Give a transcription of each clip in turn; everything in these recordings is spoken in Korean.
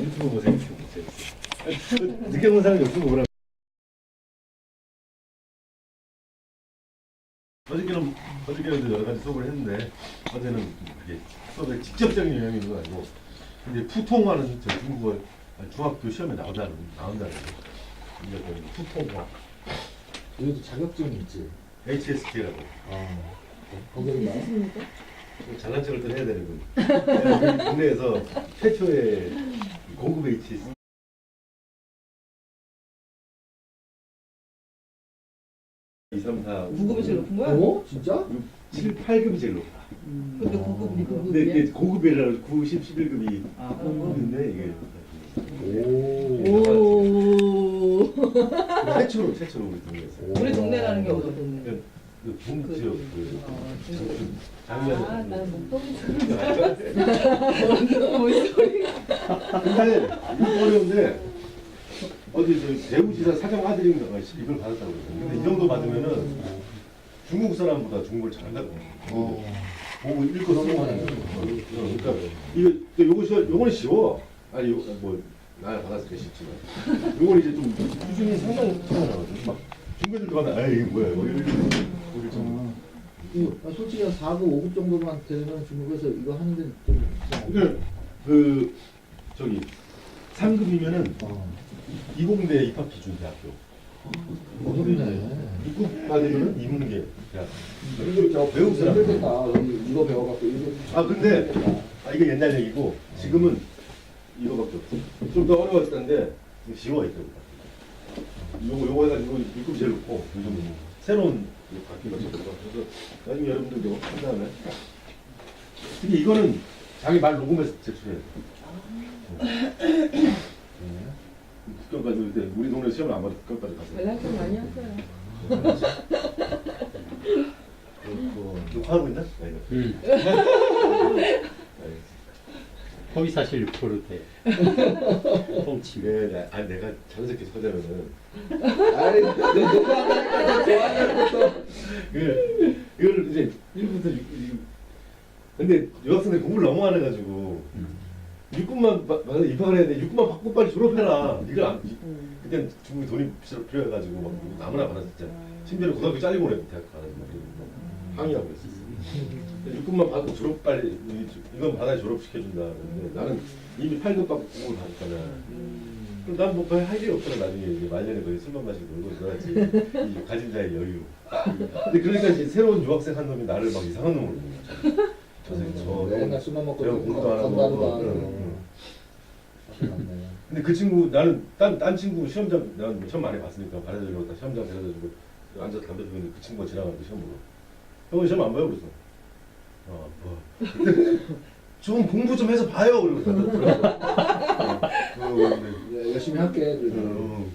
유튜브 보세요. 유튜브 보세요. 늦게 본 사람 유튜브 보라. 어저께는 어저께는 여러 가지 수업을 했는데 어제는 이게 수업에 직접적인 영향이 있는 건 아니고 이제 푸통화는 저 중국어 중학교 시험에 나온다는 나온다는 거. 이제 그 푸통화 여기도 자격증이 있지. HSK라고 어. 거기는 나. 잘난 척을 또 해야 되는군. 우리 국내에서 최초의 고급 HS 2, 3, 4, 5, 구급이 제일 높은 거야? 어? 진짜? 6, 7, 8급이 제일 높아. 근데 고급이 근데 이게 고급이라 9, 10, 11급이 아, 고급. 고급인데 이게 오. 오. 최초로 최초로 우리 동네에서 우리 동네라는 게 어디 동네? 그, 그 동지역 그 어. 장면 아, 목동이 근데? 이거 어려운데 어디 저 대구지사 사장 아들인가가 이걸 받았다고 그랬어요. 근데 이 정도 받으면은 중국 사람보다 중국을 잘한다고. 어. 보고 읽고 성공하는 거. 그러니까 이거 또 요거 쉬워, 요거는 쉬워. 아니 요, 뭐 나야 받았을 때 쉽지만 요거는 이제 좀 수준이 상당히. 막 중국애들 가면 아 이게 뭐야 뭐 이렇게 우리 좀. 이거 아, 솔직히 한 4급, 5급 정도만 되면 중국에서 이거 하는데 좀. 그러니까 그 저기 3급이면은 어. 이공대 입학 기준 대학교. 어렵네. 6급 받으면은 이문계 대학. 이거 저 외국 사람. 힘들겠다. 여기 이거 배워갖고 이거. 아, 근데-. 아 이게 옛날 얘기고 지금은 이거밖에 없어. 좀 더 어려웠을 텐데 지금 쉬워 이때보다. 요거 요거 해가지고 6급 제일 높고 요 정도 새로운 바퀴가 제일 높아. 그래서 나중에 여러분들도 한 다음에 특히 이거는 자기 말 녹음해서 제출해야 돼. 네. 국경까지 그때 우리 동네 시험을 안 봐도 국경까지 갔어요. 연락 좀 많이 하세요. 그리고 녹화하고 있나? 네. 음. 알겠습니다. 거기 사실 포르테 뻥치고 예, 나- 아니 내가 자연스럽게 하자면은 아이, 너 너가 한다니까 너 좋아하냐고 또. 그 이거를 이제 1부터 6, 근데 여학생들 공부를 너무 안 해가지고 음. 6급만 받아 입학을 해야 돼. 6급만 받고 빨리 졸업해라. 이걸 안, 이- 음. 그때 중국이 돈이 필요- 필요해가지고 막 아무나 받았었잖아. 심지어 고등학교 잘리고 그래 대학 가는 막 항의하고 그랬었어. 6급만 받고 졸업 빨리 이- 이건 받아야 졸업시켜준다. 근데 나는 이미 8급 받고 공부를 받았잖아. 그럼 난 뭐 거의 할 일이 없잖아 나중에 이제 말년에 거의 술만 마시고 놀고 놀았지 이 가진 자의 여유 근데 그러니까 이제 새로운 유학생 한 놈이 나를 막 이상한 놈으로 보는 저 새끼 저 맨날 술만 먹고 내가 공부도 안 하고 건강도 안 응, 하고. 응. 사실 맞네. 근데 그 친구 나는 딴, 딴 친구 시험장 난뭐 시험 많이 봤으니까 받아주려고 딱 시험장 데려다 주고 앉아서 담배 있는데 그 친구가 지나가는데 시험 보러 형은 시험 안 봐요? 그래서 어, 뭐. 좀 공부 좀 해서 봐요 그러고 받았더라고 어, 근데 예, 열심히 할게. 그래도. 음.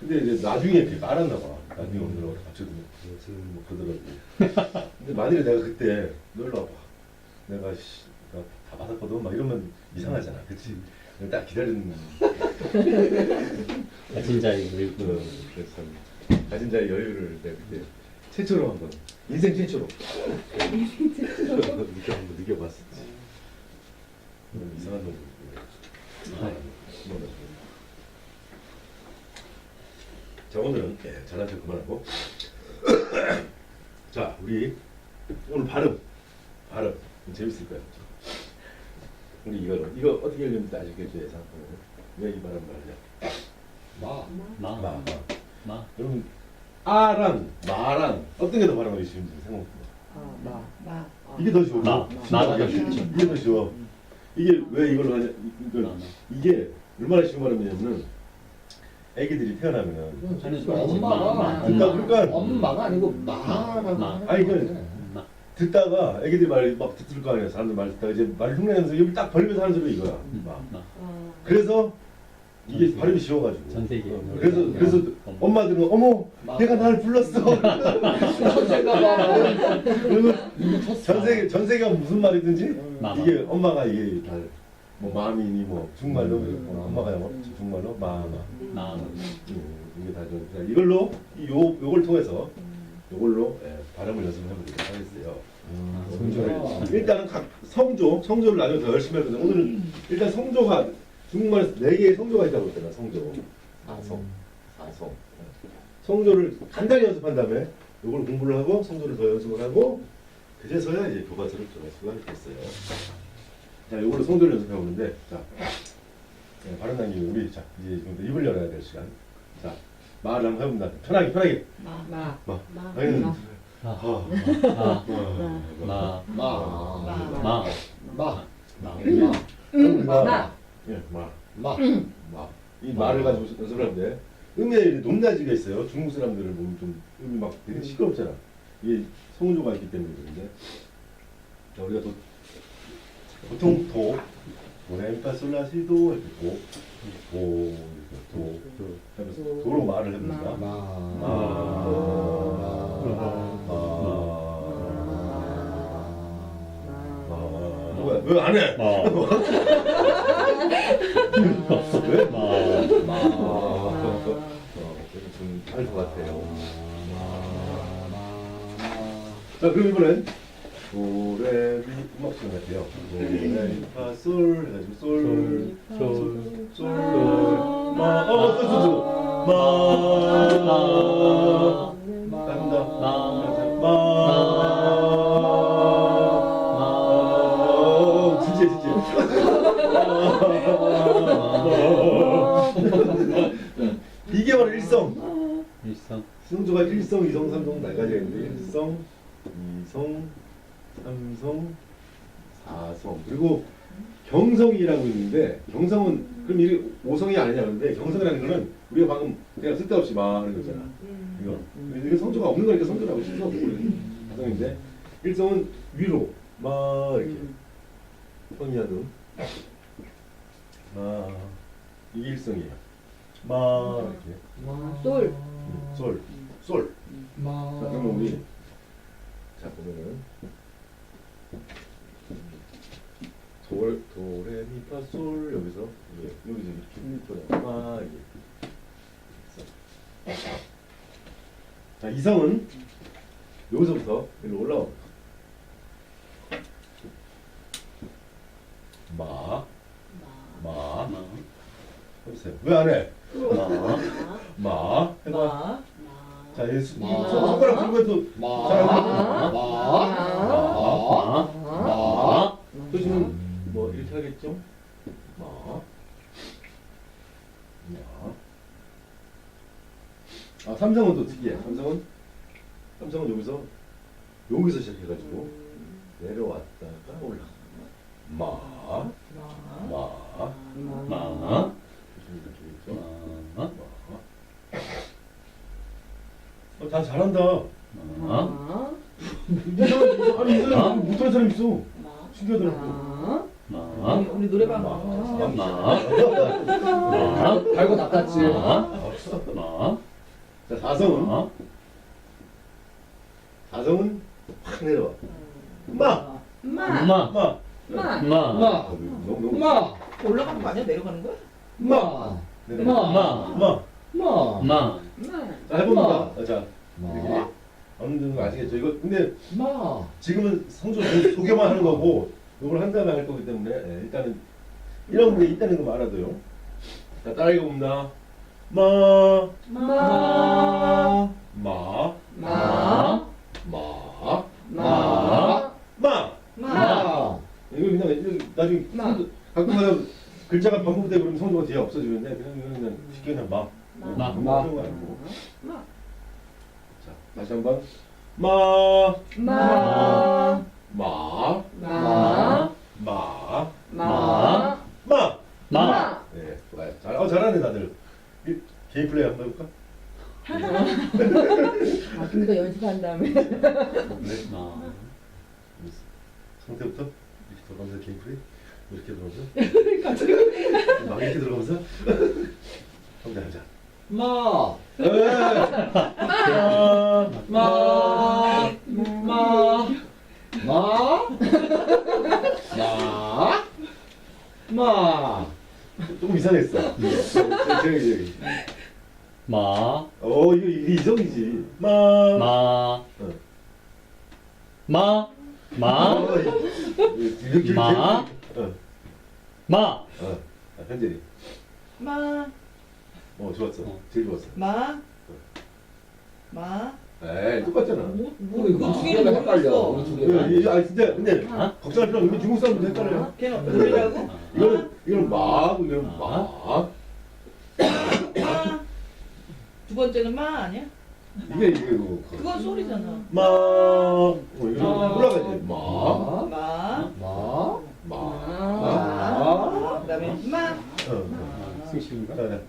근데 이제 나중에 이렇게 깔았나 봐. 나중에 오느라고 갑자기 뭐, 지금 뭐 그러더라고. 근데 만일에 내가 그때 놀러 와봐. 내가 씨, 나다 받았거든. 막 이러면 이상하잖아. 그치? 내가 딱 기다리는 가진 자의 그, 늙고 그래서 가진 자의 여유를 내가 그때 최초로 한 번. 인생 최초로. 인생 최초로. 느껴, 한번 느껴봤었지. 그런 이상한 놈. 아, 자 오늘은 예, 잘난 척 그만하고 자 우리 오늘 발음 발음 재밌을 거야 우리 이거로 이거 어떻게 읽는지 아시겠죠 예상 왜이 발음 말이야 마. 마, 마, 마. 마. 여러분 아랑 마랑 어떤 게 더 발음하기 쉬운지 생각해봐 아, 마, 마. 아. 이게 더 쉬워 마. 진짜 마가 더 이게 더 쉬워 이게 왜 이걸로 하냐 이걸 마, 마. 이게 얼마나 쉬운 발음이냐면은 애기들이 태어나면은 솔직히 소리지. 엄마가 마, 그러니까 그러니까 엄마가 아니고 마라고 마. 하는 아니. 그- 마. 듣다가 애기들이 말막 듣을 거 아니야 사람들 말 듣다가 이제 말 흉내 내면서 여기 딱 벌리면서 하는 소리 이거야 막. 마. 아. 그래서 이게 발음이 쉬워가지고 전 세계. 어, 그래서 그래서 엄마. 엄마들은 어머 마. 얘가 나를 불렀어 전 세계 전 세계가 무슨 말이든지 마마. 이게 엄마가 이게 다 뭐 마음이니 뭐 중말로 뭐 엄마가 영어 중말로 마마 마. 음, 이게 다좀 이걸로 이 요 요걸 통해서 요걸로 예, 발음을 연습을 해보도록 하겠어요. 아, 성조를. 일단은 각 성조 성조를 나중에 더 열심히 할 건데 오늘은 일단 성조가 중국말에서 네 개의 성조가 있다고 했잖아. 성조. 사성. 사성. 성조를 간단히 연습한 다음에 이걸 공부를 하고 성조를 더 연습을 하고 그제서야 이제 교과서를 들어갈 수가 있겠어요. 자, 이걸로 성조를 연습해 보는데 자, 네, 바른 남김 우리 자 이제 지금 입을 열어야 될 시간. 자, 말을 한번 해본다. 편하게 편하게. 마. 마. 마. 아니, 마. 마. 아, 마. 마, 마. 마. 마. 마. 마. 응. 마. 마. 예, 마. 마. 마. 이 말을 가지고 연습을 하는데 음에 높낮이가 있어요. 중국 사람들을 보면 좀 음이 막 되게 시끄럽잖아. 이게 성조가 있기 때문에 그런데 자, 우리가 도, 보통 도, 도레미파 솔라시도 이렇게 도, 도, 이렇게 도, 하면서 도로 말을 해봅니다. 마. 마. 마. 뭐야? 왜 안 해? 마. 왜? 마. 마. 어, 좀알것 같아요. 자, 그럼 이번엔 도레미 음악 시간 같아요. 도레미파 솔 해가지고 솔, 솔, 마, 어, 솔, 솔, 솔, 마, 간다. 마. 마. 성조가 일성, 이성, 삼성 네 가지가 있는데 일성, 이성, 삼성, 사성. 그리고 경성이라고 있는데 경성은 그럼 이게 오성이 아니냐 그런데 경성이라는 거는 우리가 방금 그냥 쓸데없이 말하는 거잖아. 이거. 이게 성조가 없는 거니까 성조라고 칠수 없고 가성인데 일성은 위로 막 이렇게. 성이하든 마. 이게 일성이에요. 마 이렇게. 솔. 솔, 솔. 마. 자, 그러면 우리 자 보면은 돌, 도레미파 솔 여기서 이게 여기서 이렇게 또마 이게 있어. 자 이성은 여기서부터 여기로 올라옵니다. 마, 마, 마. 해보세요. 왜 안 해? 마. 마, 해봐. 마. 자, 이 수- 마. 손- 손가락 또 마. 자, 마. 마. 마. 표시는 뭐 이렇게 하겠죠? 마. 마. 아 삼성은 또 특이해. 삼성은 삼성은 여기서 여기서 시작해가지고 내려왔다가 올라. 마. 마. 마. 마. 어, 다 잘한다. 마. 마. 이상한- 아니 이 사람 마. 못하는 사람 있어. 마. 신기하더라고. 마. 마. 우리, 우리 노래방 마. 마. 마. 마. 달고 닦았지. 마. 마. 자 사성은 마. 사성은 확 내려와. 마. 마. 마. 마. 마. 마. 마. 너무 너무 마. 올라가는 거 아니야? 내려가는 거야? 마. 내려와. 마. 마. 마. 마. 마. 자, 해봅니다. 자, 마, 어느 정도 아시겠죠? 이거 근데 마. 지금은 성조 소개만 하는 거고 이걸 한 다음에 할 거기 때문에 예, 일단은 이런 문제 있다는 거 알아둬요. 자, 따라 읽어봅니다. 마, 마, 마, 마, 마, 마, 마. 마. 이거 그냥 나중에 가끔가다 글자가 반복되고 그러면 성조가 뒤에 없어지는데 그냥 그냥 쉽게 그냥 마. 마. 마. 자 다시 한번 마. 마. 마. 마. 마. 마. 마. 마. 네, 좋아요. 잘, 어, 잘하네 다들. 이, 개인 플레이 한번 해볼까? 아, 좀더 연습한 다음에. 마. 상태부터 이렇게 들어가면서 개인 플레이 이렇게 들어가면서 막 이렇게 들어가면서 한번 하자. 마. 에. 마. 마. 마. 마. 마. 마. 조금 이상했어. 저기 저기. 마. 어 이거 이게 이성이지. 마. 마. 어. 마. 마. 어, 이- 이렇게 마. 어. 마. 어. 아, 현재리. 마, 어 좋았어. 어. 제일 좋았어. 마, 마. 에이 똑같잖아. 뭐, 뭐, 우리 그두 개는 헷갈려. 모르겠어. 우리 두 개가. 예, 예, 아 진짜 근데 아. 걱정할 필요 없는 게 중국 사람도 헷갈려요. 걔는 뭐라고? 아. 이거는 이거는 막 이거는 아. 막 마. 두 번째는 마 아니야? 이게 이게 뭐 그건 소리잖아. 막 어, 이거 아. 올라가지 막 마, 마. 막. 마. 그다음에 마. 어. 아, 승식인가? 자, 자.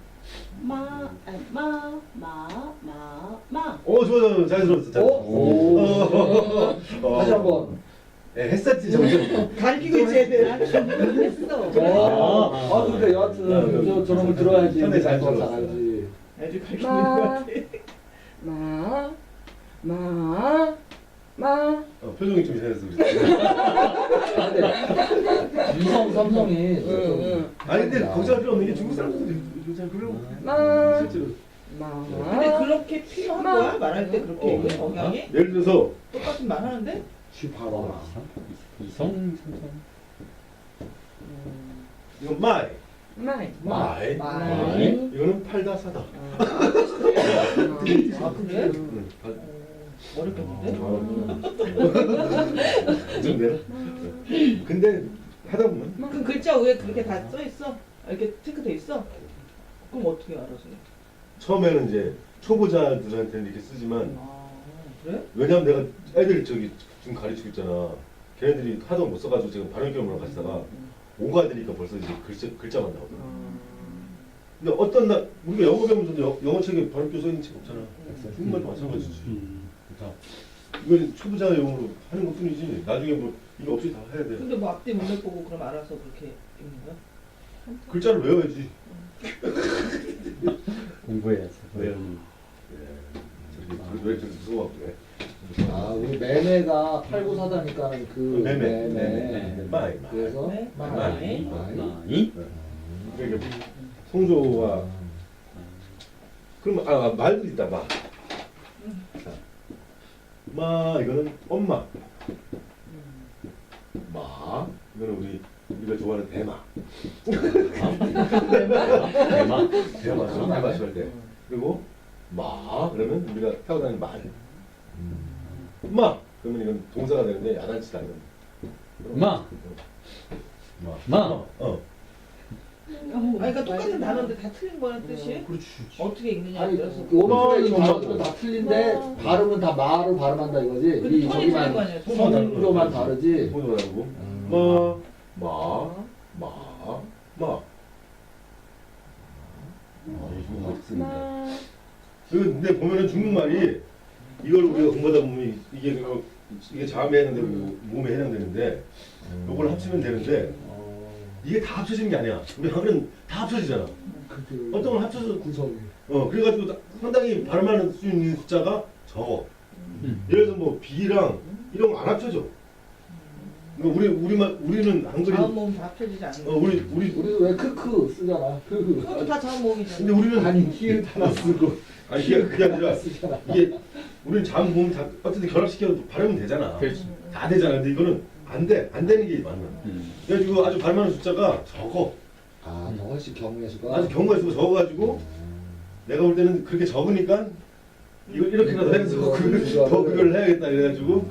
마, 아니, 마, 마, 마, 마. 어 좋아 좋아 잘 들었어. 잘 들었어. 오. 어. 어. 다시 한번. 예, 했었지 정신. 가르치고 있지 애들. 했어. 어. 아, 그러니까 여하튼 저 저런 걸 들어야지. 현대 잘잘 들었어. 알지. 애들 가르치고 있는 것 같아. 마, 마, 마. 어, 표정이 좀. 아, 근데 유성 삼성이 좀 아니 근데 걱정할 필요 없는 게 중국 사람들도 잘 그래요. 마, 실제로. 마. 근데 그렇게 필요한 거야? 말할 때 그렇게 어. 얘기해? 억양이? 예를 들어서 똑같은 말 하는데? 쉬 봐봐. 이성, 삼성. 이건 마이. 마이. 마이. 마이. 이거는 팔다 사다. 아, 그래? 응. 아, 어렵겠는데? 좀 내라. 근데 하다 보면 그 글자 위에 그렇게 다 써 있어? 아, 이렇게 체크돼 있어? 그럼 어떻게 알아서? 처음에는 이제 초보자들한테는 이렇게 쓰지만 아, 그래? 왜냐면 내가 애들 저기 지금 가르치고 있잖아. 걔네들이 하도 못 써가지고 지금 발음 교육을 가시다가 오가 되니까 벌써 이제 글자, 글자만 나오더라. 근데 어떤 나 우리가 영어 배우면서 영- 영어 책에 발음 교 써 있는 책 없잖아. 중국말도 마찬가지지. 음, 그러니까 이건 초보자 용으로 하는 것 뿐이지. 나중에 뭐 이거 없이 다 해야 돼. 근데 뭐 앞뒤 문맥 보고 그럼 알아서 그렇게 읽는 거야? 글자를 외워야지. 공부해야지. 외우는. 예. 저렇게 왜 저렇게 무서워하고 그래. 아, 우리 매매가 팔고 사다니까는 그 매매. 매매. 매매. 마이. 그래서 네. 마이. 마이. 마이. 나이. 이게 성조와 그럼 아 말도 있다 마. 자, 마 이거는 엄마. 마 이거는 우리 우리가 좋아하는 대마. 대마. 대마 술 마실 때. 그리고 마 그러면 우리가 타고 다니는 말. 마 그러면 이건 동사가 되는데 야단치다 이건. 마. 마. 마. 어. 아, 그러니까 똑같은 단어인데 다 틀린 거는 뜻이? 그렇지. 어떻게 읽느냐에 아니, 따라서 그 오른쪽에 있는 마, 단어들은 다 틀린데 발음은 다 마로 발음한다 이거지. 그이 톤이 저기만 틀린 거 아니야? 성조만 다르지. 손으로 하고 음. 마, 마, 마, 마. 아. 마. 이거 근데 보면은 중국말이 이걸 우리가 공부하다 보면 이게 그 이게 자음에 해당되고 몸에 해당되는데 요걸 합치면 되는데 어, 이게 다 합쳐지는 게 아니야. 우리 한글은 다 합쳐지잖아. 그 어떤 걸 합쳐서 구성이. 어 그래가지고 나- 상당히 발음할 수 있는 숫자가 적어. 음. 예를 들어서 뭐 B랑 이런 거 안 합쳐져. 그러니까 우리 우리만 우리는 한글이 자음 모음 다 합쳐지지 않는 어 거. 우리 우리 우리도 왜 크크 쓰잖아. 크크. 그것도 다 자음 모음이잖아. 근데 우리는 아니 히읗 하나 쓰고 아니 이게 그게 아니라 쓰잖아. 이게 우리는 자음 보면 다 어쨌든 결합시켜 발음은 되잖아. 그렇지. 다 되잖아. 근데 이거는 안 돼. 안 되는 게 많아. 음. 그래가지고 아주 발음하는 숫자가 적어. 아, 너 훨씬 경우의 수가. 아주 경우가 있고 적어가지고 내가 볼 때는 그렇게 적으니까 이걸 이렇게라도 해서 그, 더 그걸 해야겠다 그래가지고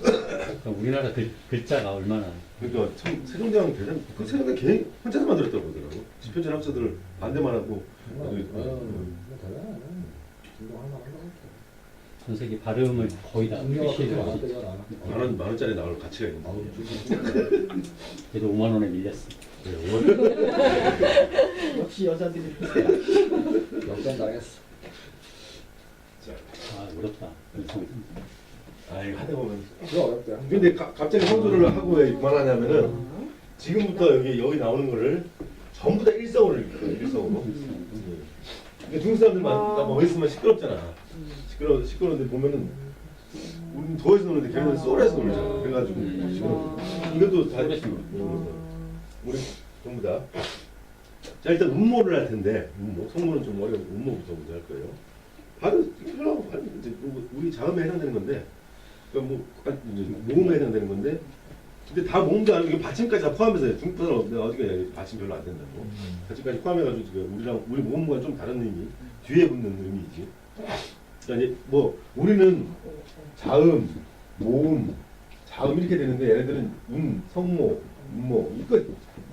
그러니까 우리나라 글, 글자가 얼마나 그러니까 참 세종대왕 대단 그 세종대왕 걔 혼자서 만들었다고 그러더라고. 지표전 합서들 반대만 하고 정말, 여기, 어, 어, 대단하네. 진동할 만한 거 전 세계 발음을 거의 다 그렇게 표시해서 많았대잖아. 만 원, 만 원짜리 나올 가치가 있는 거. 좀- 그래도 5만 원에 밀렸어. 역시 여자들이 역전 당했어. 아 어렵다. 이성. 아 이거 하다 보면. 그거 어렵대. 근데 가, 갑자기 성조를 하고 왜 그만하냐면은 지금부터 여기 여기 나오는 거를 전부 다 일성으로 읽어요. 일성으로. 근데 중국 사람들만 나 멋있으면 시끄럽잖아. 시끄러 시끄러운데 보면은 우리는 도에서 노는데 걔네는 솔에서 놀잖아. 그래가지고 음. 이것도 다 솔에서 놀. 음, 우리 전부 다. 자 일단 음모를 할 텐데 음모 성모는 좀 어려운 음모부터 먼저 할 거예요. 바로 편하고 바로 이제 뭐 우리 자음에 해당되는 건데 그러니까 뭐 이제 모음에 해당되는 건데 근데 다 모음도 아니고 이게 받침까지 다 포함해서 중국보다는 내가 어저께 받침 별로 안 된다고. 받침까지 포함해가지고 지금 우리랑 우리 모음과 좀 다른 의미, 뒤에 붙는 의미지. 그러니까 뭐 우리는 자음, 모음, 자음 이렇게 되는데 얘네들은 음, 성모, 음모 이거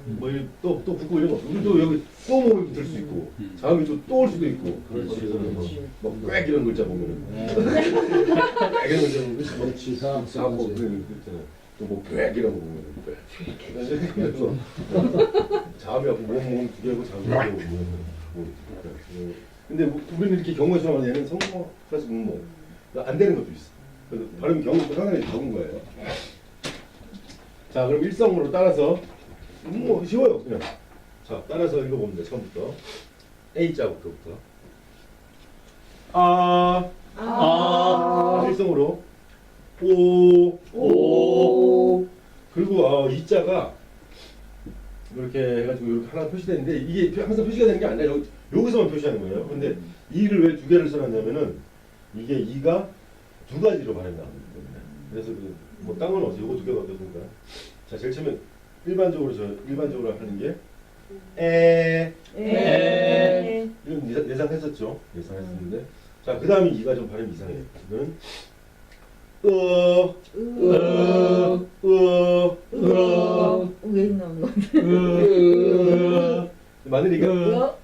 뭐또또 붙고 이런 거. 우리도 여기 또 모음이 붙을 수 있고 음. 자음이 또올 수도 있고. 그렇지, 그렇지. 뭐꽥 이런 글자 보면은 꽥 이런 글자 보면 뭐 지상 사고 그 있잖아. 또뭐꽥 이런 거 보면은 꽥. 자음이하고 모음 모음 두 개고 자음이 보면은 뭐 그, 근데 뭐 우리는 이렇게 경우에 수하면 얘는 성모 플러스 음모 안 되는 것도 있어. 그래서 발음 경우가 상당히 적은 거예요. 자 그럼 일성으로 따라서 뭐 쉬워요 그냥. 자 따라서 읽어봅니다 처음부터 A 자부터부터. 아, 아. 일성으로 오, 오. 그리고 어, 이 자가 이렇게 해가지고 이렇게 하나 표시되는데 이게 표- 항상 표시가 되는 게 아니라 여기, 여기서만 표시하는 거예요. 근데 이를 왜 두 개를 써놨냐면은 이게 이가 두 가지로 발음이 나오기 때문에 그래서 그뭐 땅은 어디 요거 두 개가 어떻습니까? 자 제일 처음에 일반적으로 저 일반적으로 하는 게 에, 에. 이건 예상, 예상했었죠. 예상했었는데 자 그 다음에 이가 좀 발음이 이상해요. 이거는 어, 어, 어, 어, 왜 나오는 거? 어. 마늘이가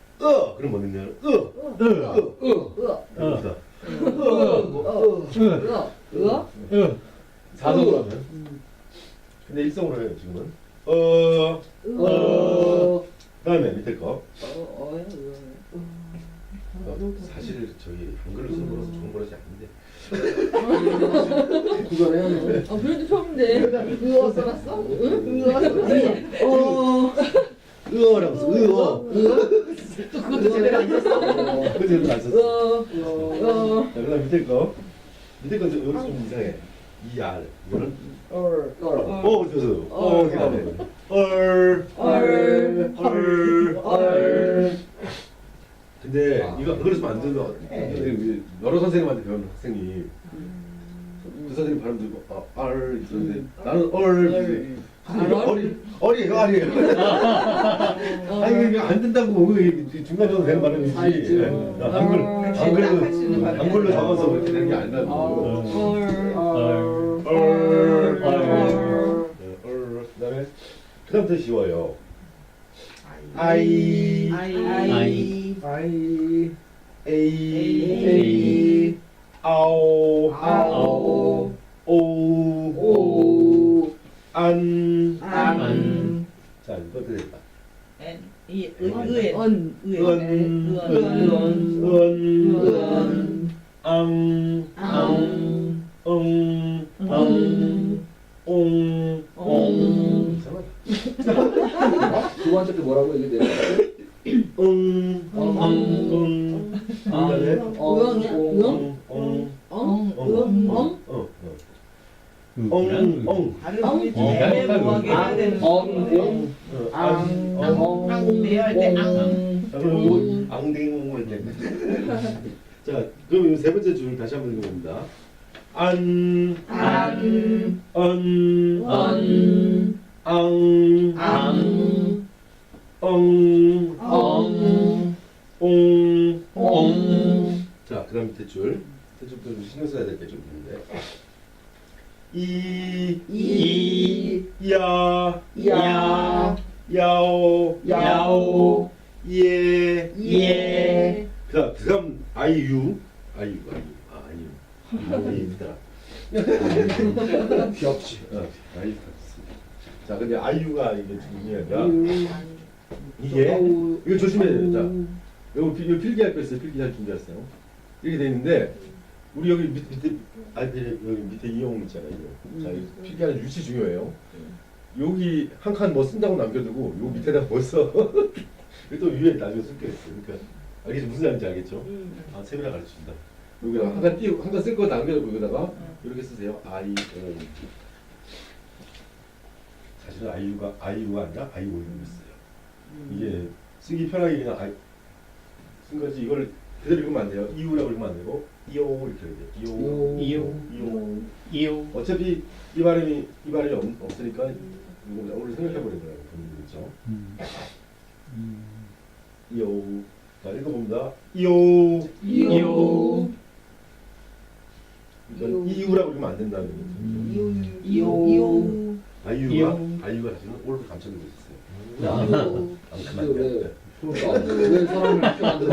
으, 어 그럼 뭐 넣냐? 어, 어, 어, 으, 여기다. 으, 으, 사성으로 하면. 근데 일성으로 해요 지금은. 어, 어, 그다음에 밑에 거. 어, 어야, 으. 어, 사실 저기 한글로 써버려서 좋은 버릇이 아닌데. 그걸 해야 돼. 아, 그래도 처음인데. 으어 써놨어? 응? 으어 써놨어? 어. 으어라고 써. 으어. 또 그것도 제대로 안 썼어? 그 제대로 안 썼어. 으어, 으어. 자 그다음 밑에 거. 밑에 거 여기 좀 이상해. 이 알. 이거는 얼. 어 그래서 어 이렇게 나네. 얼. 얼. 얼. 얼. 근데 아. 이거 그걸 쓰면 안 된다. 여러 선생님한테 배우는 학생이 그 선생님 발음 듣고 아, 알 있었는데 나는 얼. 얼. 선생님, 어리 어리예요 아니에요. 아니 이게 안 된다고 그 중간 정도 되는 발음이지. 알죠. 예. 한글 한글로 할수 있는 발음이 한글로 아니라. 적어서 그렇게 되는 게 아니라고. 얼. 얼. 얼. 네, 얼. 그다음에 그다음부터 쉬워요. 아이. 아이. 아이. 에이. 에이. 아오. 아오. 오. 오. 안. 안. 자 이거. 엔. 이, 으, 으엔. 은. 은. 으엔. 은. 은. 앙. 앙. 응. 응. 옹. 옹. 두 번째 게 뭐라고 얘기 내려? 응. 응. 응. 그다음에 으엉이야? 으엉? 응. 응. 엉. 엉. 으엉. 엉. 어. 어. 엉. 응. 엉. 발음이 엉. 애매모호하게 해야 앙. 되는 엉. 엉. 어, 앙. 앙. 엉. 앙. 내야 할때 앙. 자, 그럼 이거 앙댕이몽을 때. 자, 그럼 이세 번째 줄 다시 한번 읽어봅니다. 안. 안. 언. 언. 앙. 앙. 엉. 엉. 옹. 옹. 자, 그 다음 밑에 줄. 밑에 줄도 좀 신경 써야 될 게 좀 있는데. 이. 이. 야. 야. 야오. 야오. 예. 예. 그 다음, 그 다음, 아이유. 아이유, 아이유. 아, 아이유. 있더라. 귀엽지. 어, 아이유. 자, 근데 아이유가 이게 중요한 게 이게, 이거 조심해야 돼요. 자, 이거, 필- 이거 필기할 거 있어요. 필기 잘 준비했어요. 이렇게 돼 있는데, 우리 여기 밑, 밑에, 아이패드 여기 밑에 이용 있잖아요. 자, 이 필기하는 위치 중요해요. 여기 한 칸 뭐 쓴다고 남겨두고, 요 밑에다 뭐 써. 이거 또 위에 나중에 쓸 게 있어요. 그러니까, 알겠죠? 무슨 말인지 알겠죠? 아, 세미나 가르쳐준다. 여기다가 한칸 띄우, 한칸 쓸 거 남겨두고 여기다가 이렇게 쓰세요. 아이, 오. 사실은 아이유가 아이유가 아니라 아이오이고 있어요. 이게 쓰기 편하게 그냥 아이 쓴 거지 이걸 그대로 읽으면 안 돼요. 이유라고 읽으면 안 되고 이오 이렇게 해야 돼. 이오. 이오. 이오. 이오. 어차피 이 발음이 이 발음이 없, 없으니까 이거 오늘 생각해 버리더라고요. 본인들 있죠. 음. 음. 이오. 자 읽어봅니다. 이오. 이오. 이건 이유라고 읽으면 안 된다는 거죠. 이오. 이오. 아이유가. 아이유가 사실은. 아, 근데 왜, 그만. 그러니까 왜 사람을 이렇게 만들어?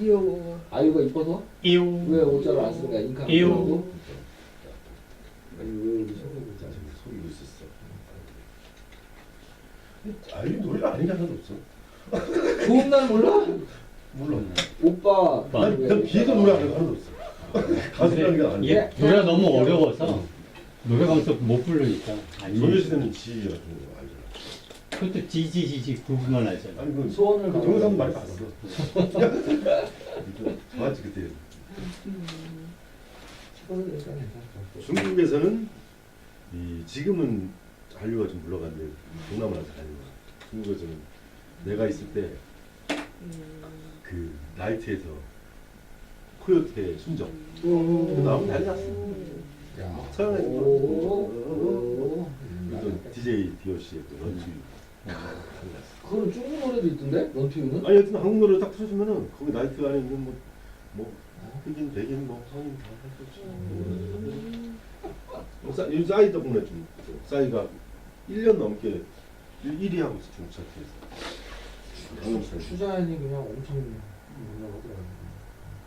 이오. 아이유가 이뻐서? 왜 옷자를 안 쓰는 거야? 아이유 왜 성격이 자, 저기 속이고 있었어. 아이유 노래가 아닌 게 하나도 없어. 좋은 날 몰라? 몰라. 오빠 난, 난 비에도 노래 하나도 없어. 가수라는 게. 얘 노래가 너무 어려워서 노래 방송 못 부르니까. 아니. 소녀시대는 지 같은 거 알잖아. 그것도 지지지지 구분만 하잖아. 아니 그 소원을 그 동영상 많이 봤어. 좋았지 그때. 중국에서는 이 지금은 한류가 좀 물러갔는데 동남아는 한류가. 중국에서는 내가 있을 때 그 나이트에서 코요태 순정 나오면 난리 났어. 서양에 그래서 DJ DOC의 또 연주 그거는 중국 노래도 있던데? 런투유는? 아니 여튼 한국 노래 딱 틀어주면은 거기 나이트 안에 있는 뭐 뭐 흑인 백인 뭐 성인 다 할 수 있어. 이 싸이 덕분에 좀 싸이가 1년 넘게 1위 하고 있어 중국 차트에서. 슈자인이 그냥 엄청 유명하더라고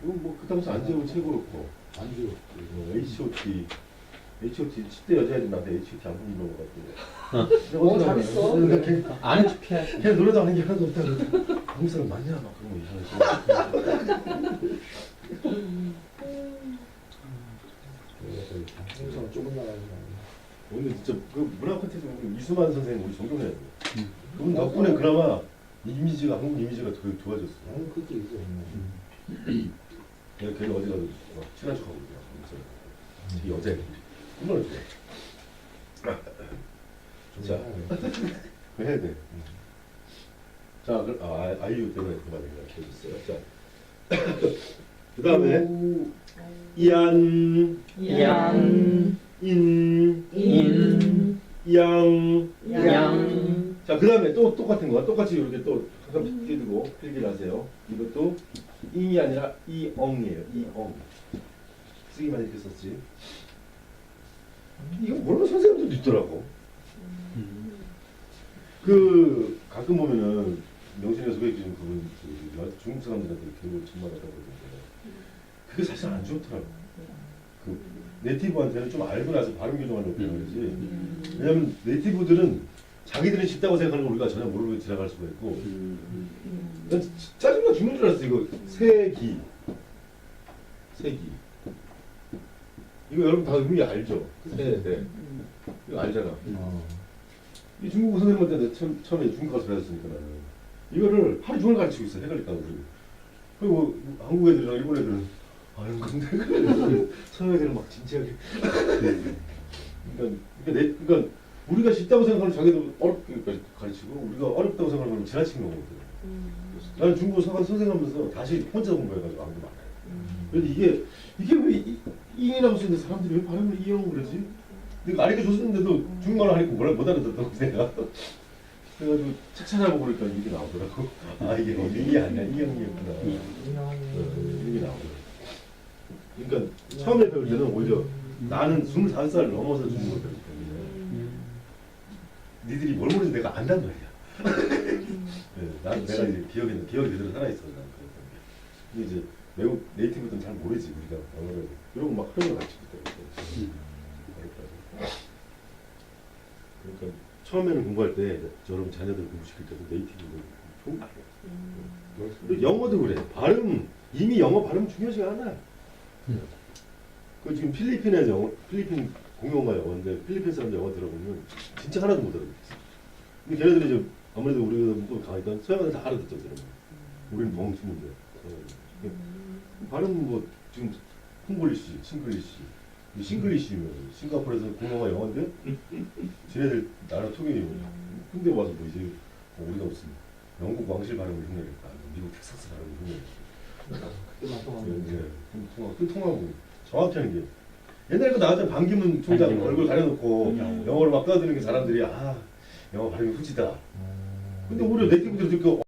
이건 뭐그 당시 안재우 최고였고 안 지워 뭐 H.O.T. H.O.T. 10대 여자애들 나한테 H.O.T. 안 부르는 것 같고. 어, 잘했어. 걔, 아는 척 해야지. 걔 노래도 하는 게 하나도 없다. 한국 사람 맞냐? 막 그런 거 이상하게. 항상 좁은 나라는 오늘 진짜 그 문화 콘텐츠 보면 이수만 선생님 우리 존경해야 돼. 음. 그분 덕분에 그나마 이미지가 한국 이미지가 더 좋아졌어. 아니 그것도 있어 내가 걔는 어디 가도 막 친한 척하고 그냥 제 여자 좋아. 자, 그거 해야 돼. 자, 그, 아, 아, 아이유 때문에 그만 해줬어요. 자, 그 다음에 이안, 양. 인, 인. 양. 양. 자, 그 다음에 또 똑같은 거야. 똑같이 이렇게 또 항상 띄두고 필기를 하세요. 이것도 인이 아니라 이엉이에요. 이엉. 쓰기만 이렇게 썼지. 이거 모르는 선생님들도 있더라고. 음. 그 가끔 보면은 명신에서 소개해 주신 그분 그 여- 중국 사람들한테 교육을 전말하다고 그러는데 그게 사실 안 좋더라고. 그 네이티브한테는 좀 알고 나서 발음 교정하려고 배워야지. 왜냐면 네이티브들은 자기들은 쉽다고 생각하는 걸 우리가 전혀 모르고 지나갈 수가 있고 난 진- 짜증나 죽는 줄 알았어 이거 세기 세기 이거 여러분 다 의미 알죠? 세 네. 이거 알잖아. 이 중국 선생님한테 내가 처음, 처음에 중국 가서 배웠으니까 나는. 이거를 하루 종일 가르치고 있어 헷갈릴까 우리 그리고 한국 애들이랑 일본 애들은 아 이런 건데 서양 애들은 막 진지하게. 그러니까, 그러니까, 내, 그러니까 우리가 쉽다고 생각하는 자기도 어렵게 가르치고 우리가 어렵다고 생각하는 걸 지나치는 거거든 나는 중국어 서가 선생하면서 다시 혼자 공부해가지고 안게 많아요 그래서 이게 이게 왜 이- 이인이라고 쓰는데 사람들이 왜 발음을 이영 그러지? 내가 가르쳐 줬는데도 중국말을 하니까 뭐라 못 알아듣더라고 내가 그래가지고 책 찾아보고 그러니까 이게 나오더라고. 아 이게 뭐 이게 아니야 이영이었구나. 이게 나오더라고. 그러니까 처음에 배울 때는 오히려 나는 25살 넘어서 중국어를 배웠기 때문에 니들이 뭘 모르는지 내가 안단 말이야. 네, 난 내가 이제 기억에 기억이 그대로 살아 있어 나는 그랬던 게 근데 이제 외국 네이티브들은 잘 모르지 우리가 영어를 이러고 막 흐름을 같이 붙더라고 그러니까 처음에는 공부할 때 여러분 자녀들 공부시킬 때도 네이티브는 좋은 거 아니야. 그리고 영어도 그래. 발음 이미 영어 발음 중요하지가 않아. 그 지금 필리핀의 영어 필리핀 공용어가 영어인데 필리핀 사람들 영어 들어보면 진짜 하나도 못 알아듣겠어. 근데 걔네들이 이제 아무래도 우리가 좀 강하니까 서양은 다 알아듣죠. 그러면. 우리는 멍충인데. 발음 뭐 지금 콩글리시, 싱글리시, 이 싱글리시면 싱가포르에서 공용어 영어인데 쟤네들 나라 통일이 근데 와서 뭐 이제 뭐 우리가 무슨 영국 왕실 발음을 흉내낼까, 아니면 미국 텍사스 발음을 통하고. 예, 그 통화, 그 통하고 정확히 하는 게 옛날에 그 나왔던 반기문 총장 반기문. 얼굴 가려놓고 음. 영어로 막 떠드는 게 사람들이 아 영어 발음이 후지다. 근데 오히려 내 때부터 듣고